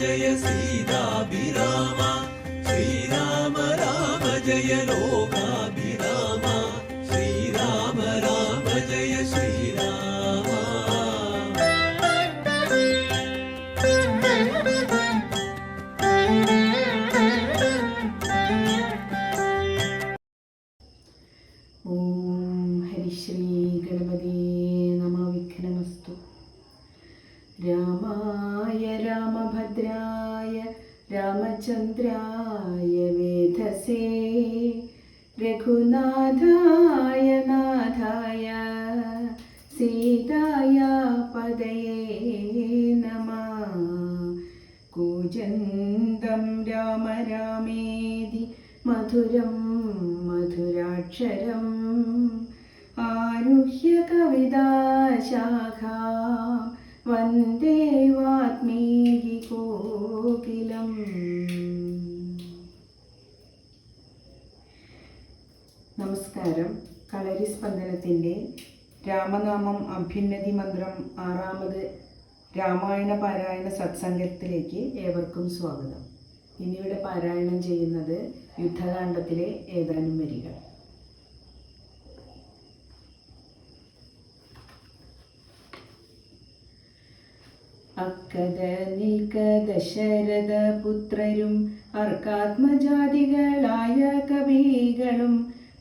जय सीताभिराम श्रीराम राम जय लो രഘുനാഥായ നാഥായ സീതായ പദയേ നമ. കൂജന്തം രാമ രാമേതി മധുരം മധുരാക്ഷരം. ആരുഹ്യ കവിതാശാഖാ വന്ദേ രാമനാമം അഭ്യുന്നതി മന്ത്രം ആറാമത് രാമായണ പാരായണ സത്സംഗത്തിലേക്ക് ഏവർക്കും സ്വാഗതം. ഇന്നിവിടെ പാരായണം ചെയ്യുന്നത് യുദ്ധകാണ്ഡത്തിലെ ഏതാനും വരികൾ. അക്കഥ നിൽക്ക ദശരഥ പുത്രരും അർക്കാത്മജാതികളായ കവികളും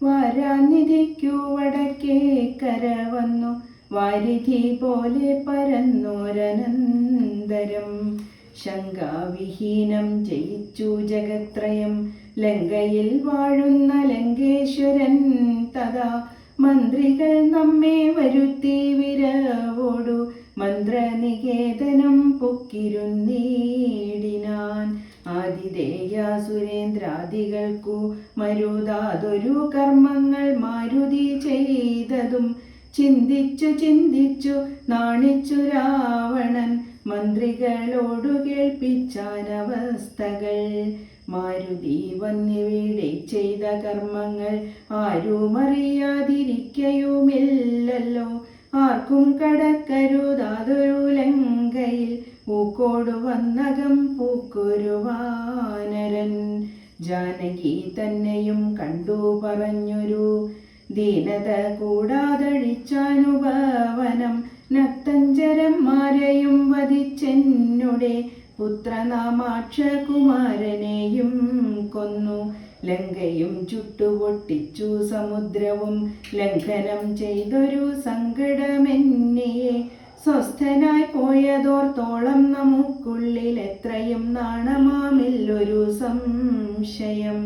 വാരാനിധിക്കു വടക്കേ കര വന്നു. വാരിധി പോലെ പരന്നോരനന്തരം. ശങ്കാവിഹീനം ജയിച്ചു ജഗത്രയം. ലങ്കയിൽ വാഴുന്ന ലങ്കേശ്വരൻ തഥാ. മന്ത്രികൾ നമ്മെ വരുത്തി വിരവോടു. മന്ത്രനികേതനം പൊക്കിരുന്നീടിനാൻ. ആതിഥേയ സുരേന്ദ്രാദികൾക്കു മരുതാതൊരു കർമ്മങ്ങൾ മാരുതി ചെയ്തതും ചിന്തിച്ചു ചിന്തിച്ചു നാണിച്ചു രാവണൻ മന്ത്രികളോടു കേൾപ്പിച്ചാനവസ്ഥകൾ. മാരുതി വന്നിവിടെ ചെയ്ത കർമ്മങ്ങൾ ആരും അറിയാതിരിക്കയുമില്ലല്ലോ ആർക്കും കടക്കരുതാതൊരു ലങ്കയിൽ പൂക്കോടു വന്നകം പൂക്കൊരു വാനരൻ ജാനകി തന്നെയും കണ്ടു പറഞ്ഞൊരു ദീനത കൂടാതഴിച്ചാനുഭവനം. നത്തഞ്ചരന്മാരെയും വധിച്ചെന്നുടെ പുത്രനാമാക്ഷകുമാരനെയും കൊന്നു. ലങ്കയും ചുട്ടുപൊട്ടിച്ചു സമുദ്രവും. ലംഘനം ചെയ്തൊരു സങ്കടമെന്നിയെ സ്വസ്ഥനായി പോയതോർത്തോളം നമുക്കുള്ളിൽ എത്രയും നാണമാമില്ലൊരു സംശയം.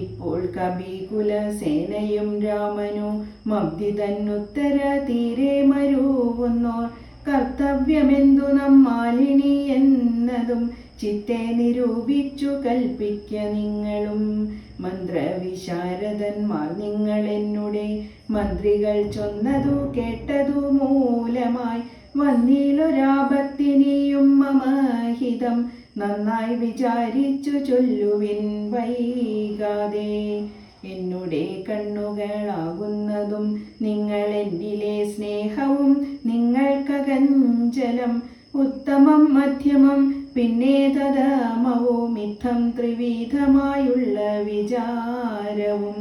ഇപ്പോൾ കബീകുല സേനയും രാമനു മബ്ദി തന്നുത്തര തീരെ മരുവുന്നോർ കർത്തവ്യമെന്തു നമ്മാലിനി എന്നതും ചിത്തെ നിരൂപിച്ചു കൽപ്പിക്ക നിങ്ങളും. മന്ത്രവിശാരദന്മാർ നിങ്ങൾ എന്നുടെ മന്ത്രികൾ ചൊന്നതു കേട്ടതു മൂലമായി വന്നിലൊരാപത്തിനിയും മമഹിതം നന്നായി വിചാരിച്ചു ചൊല്ലുവിൻ വൈകാതെ. എന്നുടെ കണ്ണുകളാകുന്നതും നിങ്ങൾ എന്നിലെ സ്നേഹവും നിങ്ങൾക്കകഞ്ചലം ഉത്തമം മധ്യമം പിന്നെ തദമവും മിഥം ത്രിവിധമായുള്ള വിചാരവും.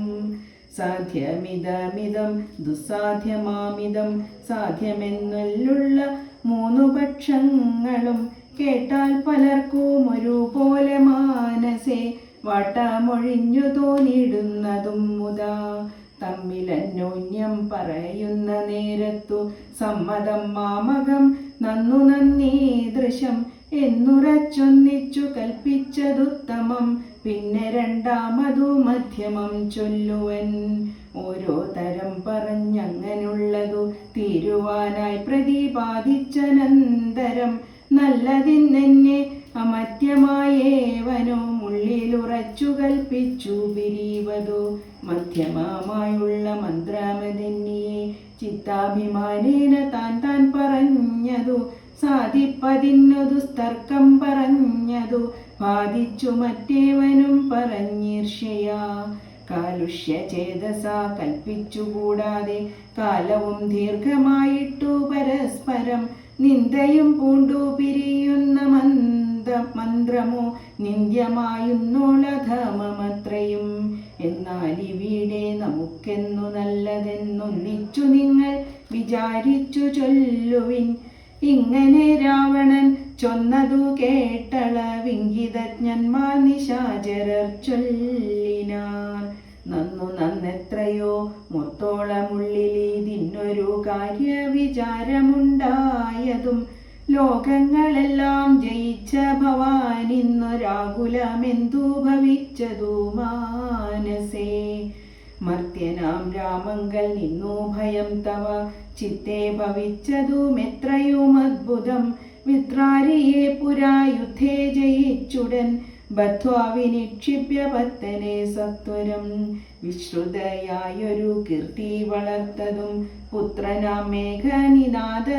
സാധ്യമിതമിതം ദുസ്സാധ്യമാമിതം സാധ്യമെന്നല്ലുള്ള മൂന്നു പക്ഷങ്ങളും കേട്ടാൽ പലർക്കും ഒരുപോലെ മാനസേ വാട്ടമൊഴിഞ്ഞു തോന്നിടുന്നതും മുതാ തമ്മിലന്യോന്യം പറയുന്ന നേരത്തു സമ്മതം മാമകം നന്നു നന്ദി ദൃശം എന്നുറച്ചൊന്നിച്ചു കൽപ്പിച്ചതുത്തമം. പിന്നെ രണ്ടാമതു മധ്യമം ചൊല്ലുവൻ. ഓരോ തരം പറഞ്ഞങ്ങനുള്ളതു തീരുവാനായി പ്രതിപാദിച്ചനന്തരം. നല്ലതിന്നെന്നെ അമത്യമായേവനോ മുള്ളി മനസ്സിലുറച്ചു കൽപ്പിച്ചു പിരിവതു. മധ്യമമായുള്ള മന്ത്രമതന്യെ ചിത്താഭിമാനേന താൻ താൻ പറഞ്ഞതു. സാധിപ്പതിന്നതു സ്തർക്കം പറഞ്ഞതു. ബാധിച്ചു മറ്റേവനും പറഞ്ഞീർഷയാ. കാലുഷ്യ ചേതസ കൽപ്പിച്ചുകൂടാതെ കാലവും ദീർഘമായിട്ടു പരസ്പരം നിന്ദയും പൂണ്ടു പിരിയുന്ന മന്ദ മന്ത്രമോ നിന്ദ്യമായുന്നോളധമത്രയും എന്നാൽ ഇവിടെ നമുക്കെന്നു നല്ലതെന്നൊന്നിച്ചു നിങ്ങൾ വിചാരിച്ചു ചൊല്ലുവിൻ. ഇങ്ങനെ രാവണൻ ചൊന്നതു കേട്ടള വിങ്കിതജ്ഞന്മാർ നിശാചരർ ചൊല്ലിനാർ. നന്നു നന്നെത്രയോ മൊത്തോളമുള്ളിലിതിന്നൊരു കാര്യ വിചാരമുണ്ടായതും ലോകങ്ങളെല്ലാം ജയിച്ച ഭവാൻ ഇന്നൊരാകുലമെന്തു ഭവിച്ചതു മാനസേ? മർത്യനാം രാമങ്കൽ നിന്നു ഭയം തവ ചിത്തെ ഭവിച്ചതും എത്രയും അദ്ഭുതം വിത്രാരിയെ പുരാ യുദ്ധേ ജയിച്ചുടൻ ബദ്ധ്വാവിനിക്ഷിപ്യ ഭക്തനെ സത്വരം. വിശ്രുതയായൊരു കീർത്തി വളർത്തതും പുത്രനാം മേഘനിനാദ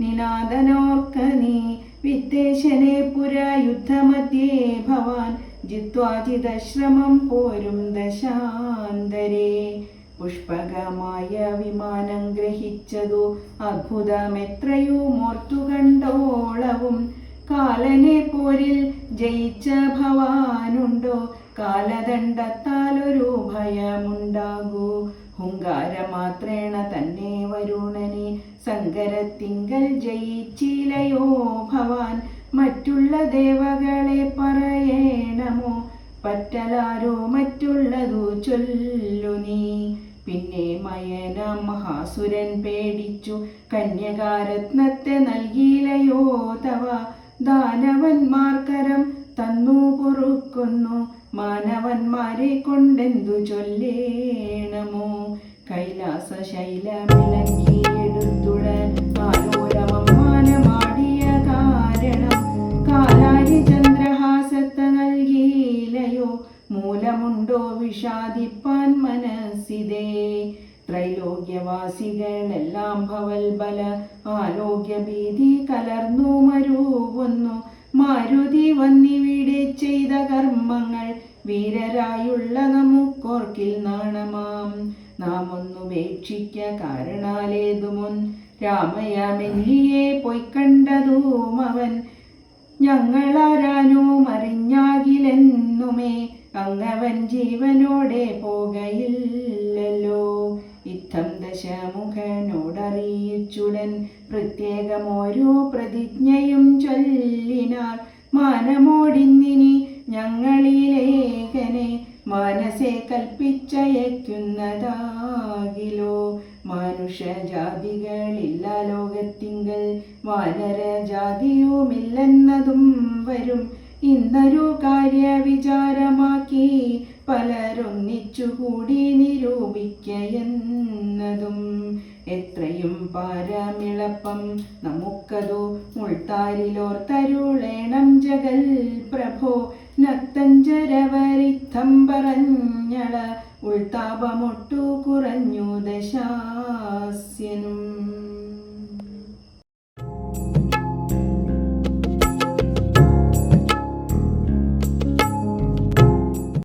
നിനാദനോർക്ക നീ വിത്തേശനെ പുരാ യുദ്ധമധ്യേ ഭവാൻ ജിത്വാജിതശ്രമം പോരും ദശാന്തരേ. പുഷ്പകമായ വിമാനം ഗ്രഹിച്ചതു അത്ഭുതമെത്രയോ മോർത്തു കണ്ടോളവും. കാലനെ പോരിൽ ജയിച്ച ഭവാനുണ്ടോ? കാലദണ്ഡത്താലൊരു ഭയമുണ്ടാകൂ. ഹുങ്കാരമാത്രേണ തന്നെ വരുണനെ സങ്കരത്തിങ്കൽ ജയിച്ചിലയോ ഭവാൻ മറ്റുള്ള ദേവകളെ പറയണമോ? പറ്റലാരോ മറ്റുള്ളതു ചൊല്ലു നീ. പിന്നെ മയന മഹാസുരൻ പേടിച്ചു കന്യകാരത്നത്തെ നൽകിയിലയോ തവ? ദാനവന്മാർക്കരം തന്നു പൊറുക്കുന്നു മാനവന്മാരെ കൊണ്ടെന്തു ചൊല്ലേണമോ? കൈലാസ ശൈലമിളക്കിയെടുത്തുടൻ ആലോരവമാനമാടിയ കാരണം കാലാരി ചന്ദ്രഹാസത്തെ നൽകിയിലയോ മൂലമുണ്ടോ വിഷാദിപ്പാൻ മനസ്സിതേ? ത്രൈലോക്യവാസികളെല്ലാം ഭവൽ ബല ആരോഗ്യ ഭീതി കലർന്നു മരൂവുന്നു. മാരുതി വന്നിവിടെ ചെയ്ത കർമ്മങ്ങൾ വീരരായുള്ള നമുക്കോർക്കിൽ നാണമാം. നാം ഒന്നുപേക്ഷിക്ക കാരണാലേതുമുൻ രാമയാമെല്ലിയെ പൊയ്ക്കണ്ടതും അവൻ ഞങ്ങളാരാനോ മറിഞ്ഞാകിലെന്നുമേ അങ്ങവൻ ജീവനോടെ പോകയില്ലല്ലോ. ഇത്തം ദശമുഖനോടറിയിച്ചുടൻ പ്രത്യേകം ഓരോ പ്രതിജ്ഞയും ചൊല്ലിനാർ മാനമോടിന്നിനി ഞങ്ങളിലേഖനെ മാനസെ കൽപ്പിച്ചയക്കുന്നതാകിലോ? മനുഷ്യജാതികളില്ല ലോകത്തിങ്കൽ. വാനരജാതിയുമില്ലെന്നതും വരും. ഇന്നൊരു കാര്യ വിചാരമാക്കി പലരൊന്നിച്ചുകൂടി നിരൂപിക്കയെന്നതും. എത്രയും പാരമിളപ്പം നമുക്കതു മുൾത്താരിലോർത്തരുളേണം ജഗൽ പ്രഭോ നത്തഞ്ചരവരിത്തം പറഞ്ഞള ഉൾത്താപമൊട്ടു കുറഞ്ഞു ദശാസ്യനും.